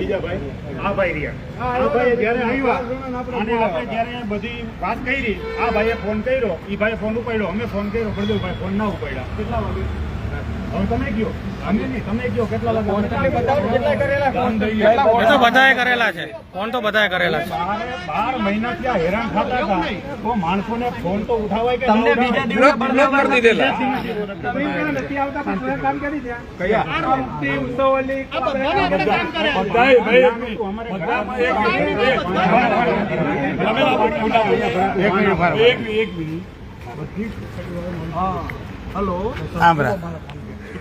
બીજા ભાઈ આ ભાઈ રહ્યા. આ ભાઈ જ્યારે આવ્યા અને આપણે જ્યારે બધી વાત કરી આ ભાઈએ ફોન કર્યો એ ભાઈ ફોન ઉપાડ્યો અમે ફોન કર્યો પ્રદીપભાઈ ફોન ના ઉપાડ્યા. કેટલા વાગે? હવે તમે કયો? અમે નહીં તમે કયો? કેટલા વાગે ફોન દઈએ. એ તો બધાએ કરેલા છે. ફોન તો બધાએ કરેલા છે. બારે મહિનાથી આ હેરાન થતા હતા. તો માણસોને ફોન તો ઉઠાવાય કે તમને બીજા દિવસે બ્લોક કરી દીધેલા. બધાએ ભાઈ બધામાં એક મિનિટ, એક મિનિટ. તમે લોકો ઉઠાવો. એક મિનિટ. ઊભા એક મિનિટ, એક મિનિટ.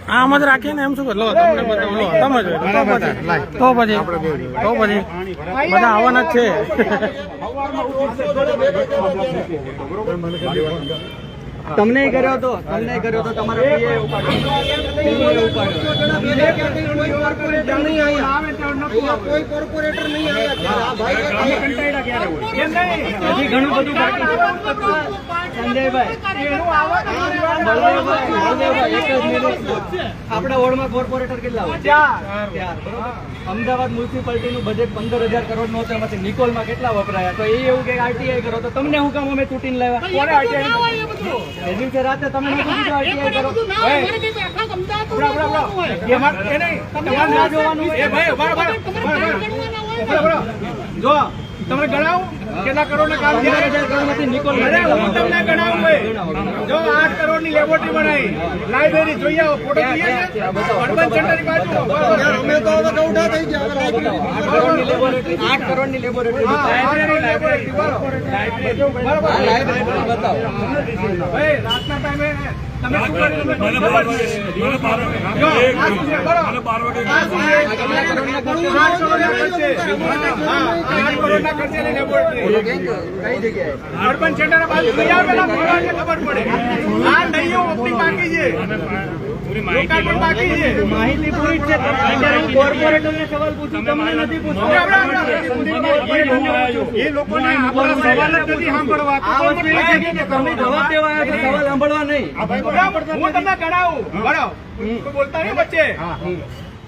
આમ જ રાખીને એમ શું કરે? લો તમને બતાવો તમે જો તો પછી તો પછી તો પછી બધા આવવાના જ છે તમને કર્યો હતો તમને કર્યો હતો તમારા ઉપાડ્યો. પીએ ઉપાડ્યો. હજી ઘણું બધું છે. સંજયભાઈ આપણા વોર્ડમાં કોર્પોરેટર કેટલા હોય? બરોબર? અમદાવાદ મ્યુનિસિપાલિટીનું બજેટ પંદર હજાર કરોડનું હતું એમાંથી નિકોલમાં કેટલા વપરાયા? તો એ એવું કે આરટીઆઈ કરો તો તમને હું કામ? અમે તૂટીને લાવ્યા. એ દિવસે રાતે તમે નતું કીધું આરટીઆઈ કરો. બરાબર, બરાબર. એમાં એ નહીં, તમારે ના જોવાનું હોય. જો તમે ગણાવો? કેટલા કરોડ ના કામ હું તમને ગણાવું જો આઠ કરોડની લેબોરેટરી બનાવી. લાઇબ્રેરી જોઈ આવો ફોટો જોઈએ અર્બન સેન્ટર બાજુ. અમે તો ઉઠા થઈ ગયા. કરોડની કરોડ આઠ કરોડની લેબોરેટરી લાઇબ્રેરી લાઇબ્રેરી બરાબર. આ લાઇબ્રેરી બતાવો. રાતના ટાઈમે તમે શું કર્યું ખબર પડે. આ નહીં ઓપનિંગ બાકી છે. માહિતી પૂરી છે. કોર્પોરેટરને સવાલ પૂછું તમને નથી પૂછતું એ લોકોને સવાલ જ નથી. સાંભળવા. તમે જવાબ દેવા સવાલ સાંભળવા નહીં. હું તમને ગણાવું બરાબર. બોલતા નહીં વચ્ચે?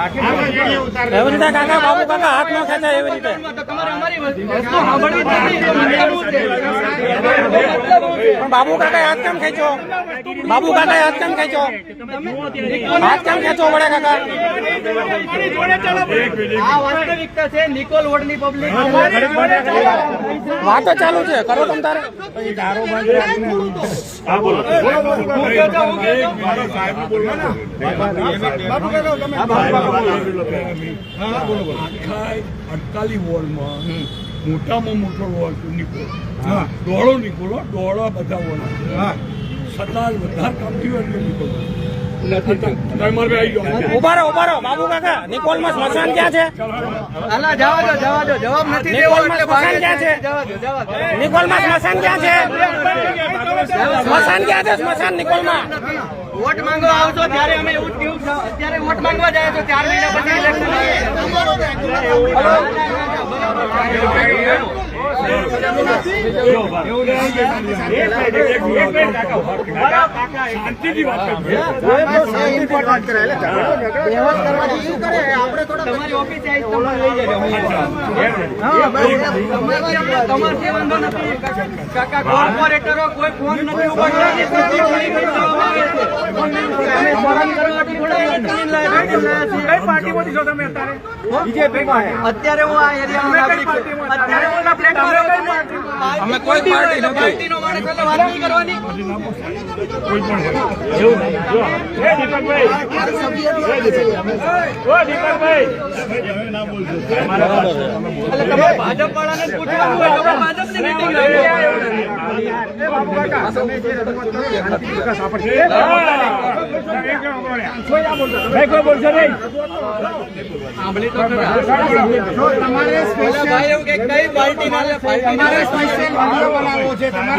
એવી રીતે કાકા બાબુ કાકા હાથ ન એવી રીતે બાબુ કાકા હાથ કેમ ખેંચો બાબુ કાકા હાથ કેમ ખેંચો હાથ કેમ ખેંચો વડે કાકા? વાસ્તવિકતા છે નિકોલ વોર્ડની પબ્લિક મારી જોડે ચાલો. વાતો ચાલુ છે. કરો તમ તારે. અટકાલી વોર્ડમાં મોટામાં મોટો વોર્ડ નીકળો ડોળો નીકળો ડોળા બધા વોર્ડ છતાં વધારે કામ થયું એટલે નીકળો તમે મારે આવી જાઓ ઊભા રહો ઊભા રહો બાબુ કાકા નિકોલમાં સ્મશાન ક્યાં છે? અલા જવા દો જવા દો જવાબ નથી નિકોલમાં એટલે સ્મશાન ક્યાં છે? જવા દો જવા દો. નિકોલમાં સ્મશાન ક્યાં છે? સ્મશાન ક્યાં છે? સ્મશાન નિકોલમાં. વોટ માંગવા આવશો ત્યારે અમે એવું જ અત્યારે વોટ માંગવા જાય છો ચાર મહિના પછી ઇલેક્શન શાંતિથી વાત કોર્પોરેટરો કોઈ ફોન નથી અત્યારે હું આ અત્યારે હું અમે કોઈ પાર્ટી નથી. ભાજપ વાળાને પૂછવાનું ભાજપ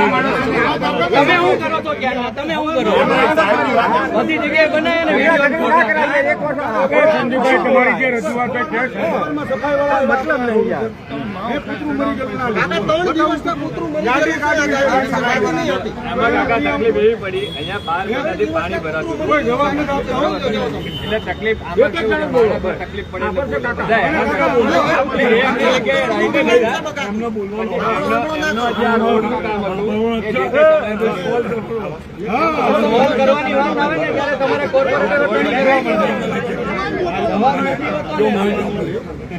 તમે શું કરો છો તમે શું કરો બધી જગ્યાએ બનાવે ને વીડિયો સંજયભાઈ તમારી જે રજૂઆત છે તે છે. તકલીફ એવી પડી અહીંયા મહિનાથી પાણી ભરાતું. એટલે તકલીફ તકલીફ તમારે પડે.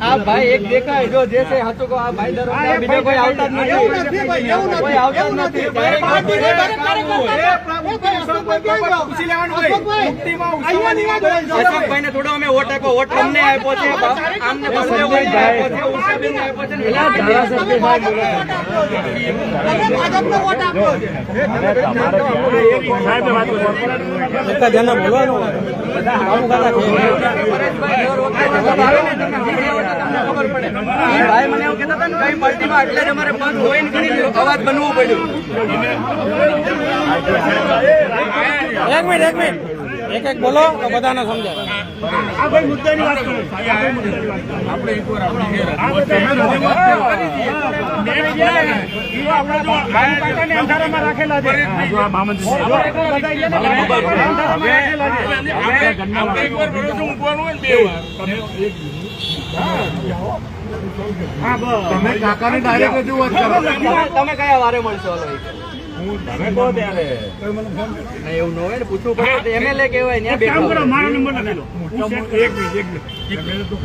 આ ભાઈ એક દેખાય જો જે છે સાચું કહો આ ભાઈ દરરોજ બીજો કોઈ આવતા જ નથી કોઈ આવતા જ નથી ત્યારે અશોકભાઈને થોડો અમે વોટ આપ્યો વોટ અમને આપ્યો છે આમને આપ્યો છે ઉષાબેનને આપ્યો છે તમને બનવું પડ્યું. એક મિનિટ એક મિનિટ. એક એક બોલો તો બધાને સમજાય આ ભાઈ મુદ્દાની વાત કરો. આ ભાઈ મુદ્દાની વાત કરો. આ બધા એનો રજૂઆત કરી દઈએ. મેં કીધું ને, ઈ આપણે અંધારામાં રાખેલા છે. જો આ બધા એને અંધારામાં રાખેલા છે. હા, બસ. તમે તમે કયા વારે મળશો એવું ન હોય ને પૂછવું પડે એમએલએ કહેવાય એક કામ કરો મારો નંબર લખી લો. હું check કરું. એક મિનિટ એક મિનિટ. તમે તો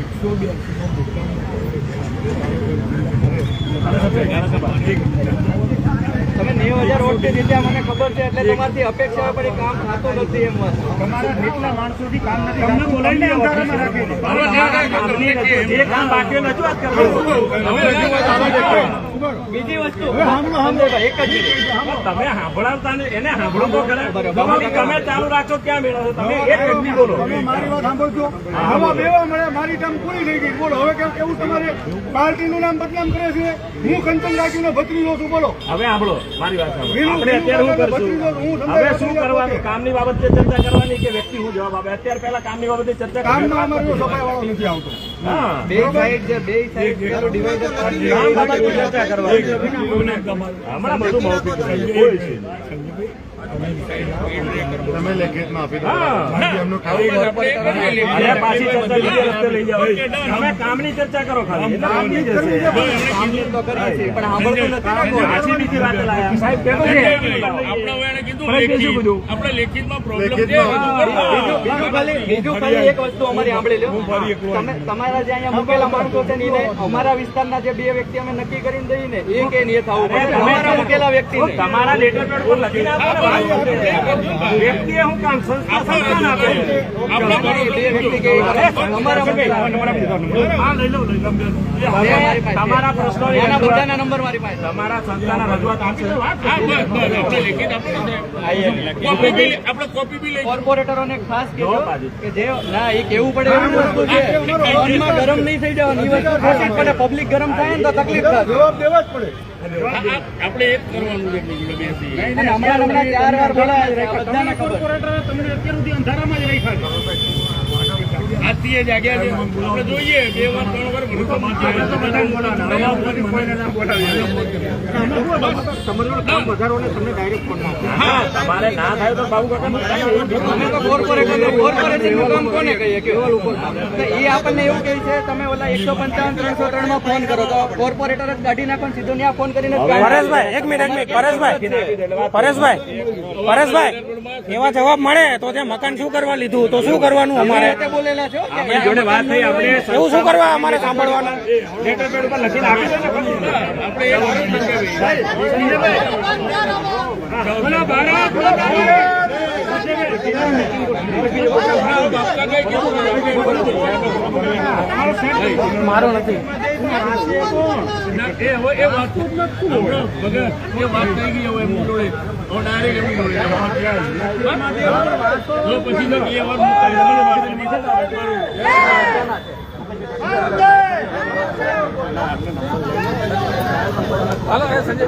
એકસો તમે નેવ હજાર વોટ જીત્યા મને ખબર છે એટલે તમારથી અપેક્ષા પણ કામ થતું નથી એમ વાત. તમારા માણસો થી કામ નથી તમને બોલાવીને અંધારામાં રાખે છે. જે કામ બાકી રજૂઆત કરો. બીજી વસ્તુ. એક જ તમે સાંભળાવતા ને એને સાંભળો તો ખરા. તમે ચાલુ રાખો ક્યાં મેળવશો તમે એક વ્યક્તિ બોલો. મારી વાત સાંભળજો. આમાં બેવા મળે મારી ટર્મ પૂરી થઈ ગઈ. બોલો હવે કેવું તમારે? પાર્ટીનું નામ બદનામ કરે છે. હું કંચન રાખીને ભત્રીજો છું બોલો. હવે સાંભળો મારી વાત સાંભળો. આપણે અત્યારે શું કરશું? હવે કરવાનું. કામની બાબતે ચર્ચા કરવાની કે વ્યક્તિ હું જવાબ આપે? અત્યારે પહેલા કામની બાબતે ચર્ચા કામનો અમારો સફાઈ વાળો નથી આવતો. બે સાઈડ છે બે સાઈડ ડિવાઈડર કરવાની હમણાં બધું મૌખિક. કોઈ છે તમે લેખિતમાં આપી દો. એમનું ખાલી કામની ચર્ચા કરો ખાલી. બીજી આપણે લેખિતમાં ખાલી એક વસ્તુ અમારી સાંભળી લો તમારા જે અહીંયા મૂકેલા માણસો છે ને અમારા વિસ્તારના જે બે વ્યક્તિ અમે નક્કી કરીને દઈએ ને એ કે થવું તમારા મૂકેલા વ્યક્તિ તમારા લેટર પેડ પર લખીને. વ્યક્તિએ શું કામ સંસ્થા સંસ્થાને આપે બે વ્યક્તિ કે અમારા મૂકેલા હા, લઈ લો, લઈ લો. તમારા પ્રશ્નો નંબર મારી પાસે તમારા સંસ્થાના રજૂઆત આપશે કોર્પોરેટરોને ખાસ કહેજો કે જે ના એ કેવું પડે? એવી વસ્તુ છે ગરમ નહીં થઈ જવાની વસ્તુ પબ્લિક ગરમ થાય ને તો તકલીફ થાય જવાબ દેવા જ પડે. અને એક કરવાનું ચાર વાર બોલાયા છે, તમને અત્યાર સુધી અંધારામાં જ રાખ્યા છે. આપણે તો બધાને બોલાવવાના. નવા ઉપરથી કોઈને ના બોલાવીએ. તમારે જોડે કામ વધારો ને તમને ડાયરેક્ટ ફોન હા. તમારે ના થાય તો બાબુ કાકા તો કોર્પોરેટર કોર્પોરેશનનું કામ કોને કહીએ? કે તો એ આપણને એવું કહે છે તમે ઓલા એકસો પંચાવન ત્રણસો ત્રણમાં ફોન કરો. તો કોર્પોરેટર જ કાઢી નાખો ને સીધો ત્યાં ફોન કરીને જ પરેશભાઈ એક મિનિટ એક મિનિટ પરેશભાઈ પરેશભાઈ પરેશભાઈ એવા જવાબ મળે તો ત્યાં મકાન શું કરવા લીધું? તો શું કરવાનું અમારે? બોલેલા છો. કે જોડે વાત થઈ આપણે એવું શું કરવા અમારે સાંભળવાનું? લેટર પેડ ઉપર લખીને આપી દો ને બોલા ભારત. તમારો મારો નથી. એ વાત જ નથી એ વાત થઈ ગઈ હોય એમ જોડે. હવે ડાયરેક્ટ એમની જોડે પછી તો. હાલો સંજય